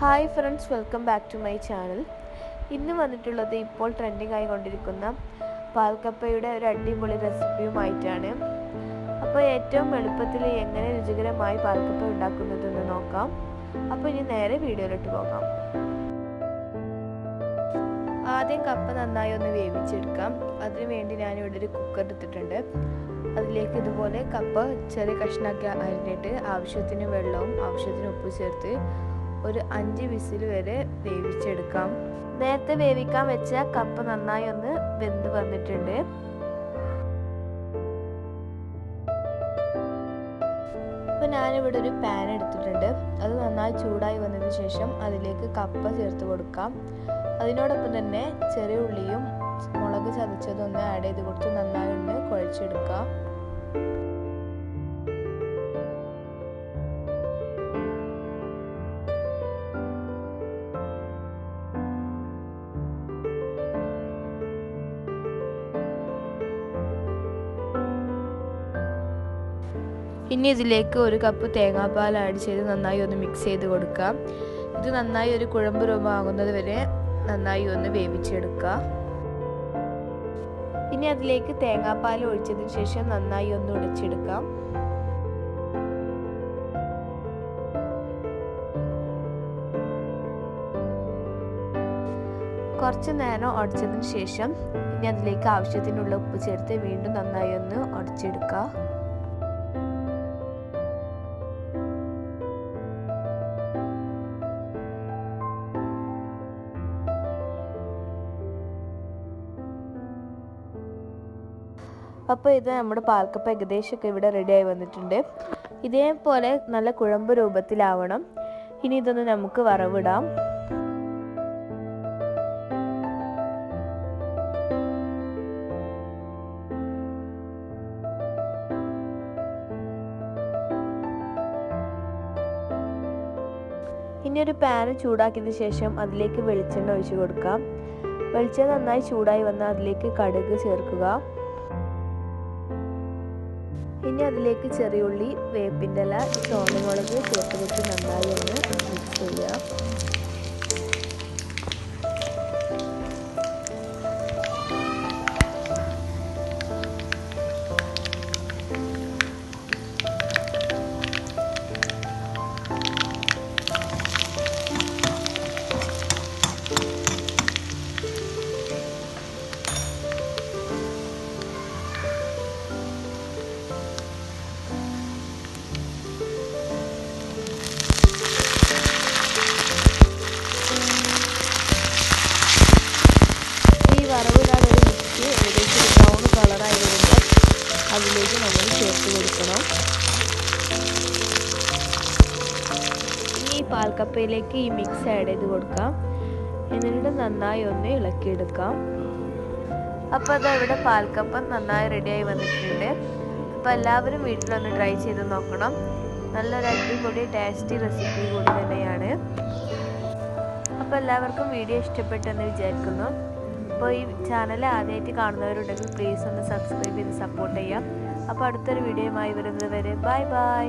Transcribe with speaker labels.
Speaker 1: Hi friends welcome back to my channel ഇന്ന് വന്നിട്ടുള്ളത് ഇപ്പോൾ ട്രെൻഡിങ് ആയിക്കൊണ്ടിരിക്കുന്ന പാൽക്കപ്പയുടെ ഒരു അടിപൊളി റെസിപ്പിയുമായിട്ടാണ് അപ്പോൾ ഏറ്റവും എളുപ്പത്തിൽ എങ്ങനെ രുചികരമായി പാൽക്കപ്പ ഉണ്ടാക്കുന്നതെന്ന് നോക്കാം. അപ്പോൾ ഇനി നേരെ വീഡിയോയിലോട്ട് പോകാം. ആദ്യം കപ്പ നന്നായി ഒന്ന് വേവിച്ചെടുക്കാം. അതിനു വേണ്ടി ഞാനിവിടെ ഒരു കുക്കർ എടുത്തിട്ടുണ്ട്. അതിലേക്ക് ഇതുപോലെ കപ്പ ചെറിയ കഷ്ണാക്കി അരിഞ്ഞിട്ട് ആവശ്യത്തിന് വെള്ളവും ആവശ്യത്തിന് ഉപ്പ് ചേർത്ത് ഒരു അഞ്ച് വിസിൽ വരെ വേവിച്ചെടുക്കാം. നേരത്തെ വേവിക്കാൻ വെച്ച കപ്പ നന്നായി ഒന്ന് വെന്ത് വന്നിട്ടുണ്ട്. അപ്പോൾ ഞാനിവിടെ ഒരു പാൻ എടുത്തിട്ടുണ്ട്. അത് നന്നായി ചൂടായി വന്നതിന് ശേഷം അതിലേക്ക് കപ്പ ചേർത്ത് കൊടുക്കാം. അതിനോടൊപ്പം തന്നെ ചെറിയ ഉള്ളിയും മുളക് ചതച്ചതൊന്ന് ആഡ് ചെയ്ത് കൊടുത്ത് നന്നായി ഒന്ന് കുഴച്ചെടുക്കാം. ഇനി ഇതിലേക്ക് ഒരു കപ്പ് തേങ്ങാപ്പാൽ ആഡ് ചെയ്ത് നന്നായി ഒന്ന് മിക്സ് ചെയ്ത് കൊടുക്കാം ഇത് നന്നായി ഒരു കുഴമ്പ് രൂപമാകുന്നത് വരെ നന്നായി ഒന്ന് വേവിച്ചെടുക്കുക. ഇനി അതിലേക്ക് തേങ്ങാപ്പാൽ ഒഴിച്ചതിന് ശേഷം നന്നായി ഒന്ന് ഉടച്ചെടുക്കാം കുറച്ച് നേരം ഉടച്ചതിന് ശേഷം ഇനി അതിലേക്ക് ആവശ്യത്തിനുള്ള ഉപ്പ് ചേർത്ത് വീണ്ടും നന്നായി ഒന്ന് ഉടച്ചെടുക്കുക. അപ്പോൾ ഇത് നമ്മുടെ പാൽക്കപ്പ ഏകദേശമൊക്കെ ഇവിടെ റെഡിയായി വന്നിട്ടുണ്ട്. ഇതേപോലെ നല്ല കുഴമ്പ് രൂപത്തിലാവണം. ഇനി ഇതൊന്ന് നമുക്ക് വറവിടാം. ഇനി ഒരു പാന് ചൂടാക്കിയതിന് ശേഷം അതിലേക്ക് വെളിച്ചെണ്ണ ഒഴിച്ചു കൊടുക്കാം. വെളിച്ചെണ്ണ നന്നായി ചൂടായി വന്നാൽ അതിലേക്ക് കടുക് ചേർക്കുക. ഇനി അതിലേക്ക് ചെറിയുള്ളി വേപ്പിന്റെ ഇല ചോളമുളക് ചേർത്ത് വെച്ച് നന്നായി ഒന്ന് മിക്സ് ചെയ്യുക. പാൽക്കപ്പയിലേക്ക് ഈ മിക്സ് ആഡ് ചെയ്ത് കൊടുക്കാം. എന്നിട്ട് നന്നായി ഒന്ന് ഇളക്കിയെടുക്കാം. അപ്പോൾ അത് ഇവിടെ പാൽക്കപ്പ നന്നായി റെഡിയായി വന്നിട്ടുണ്ട്. അപ്പോൾ എല്ലാവരും വീട്ടിലൊന്ന് ട്രൈ ചെയ്ത് നോക്കണം. നല്ലൊരു അടിപൊളി ടേസ്റ്റി റെസിപ്പി കൂടി തന്നെയാണ്. അപ്പോൾ എല്ലാവർക്കും വീഡിയോ ഇഷ്ടപ്പെട്ടെന്ന് വിചാരിക്കുന്നു. അപ്പോൾ ഈ ചാനൽ ആദ്യമായിട്ട് കാണുന്നവരുണ്ടെങ്കിൽ പ്ലീസ് ഒന്ന് സബ്സ്ക്രൈബ് ചെയ്ത് സപ്പോർട്ട് ചെയ്യാം അപ്പോൾ അടുത്തൊരു വീഡിയോയുമായി വരുന്നത് വരെ. Bye bye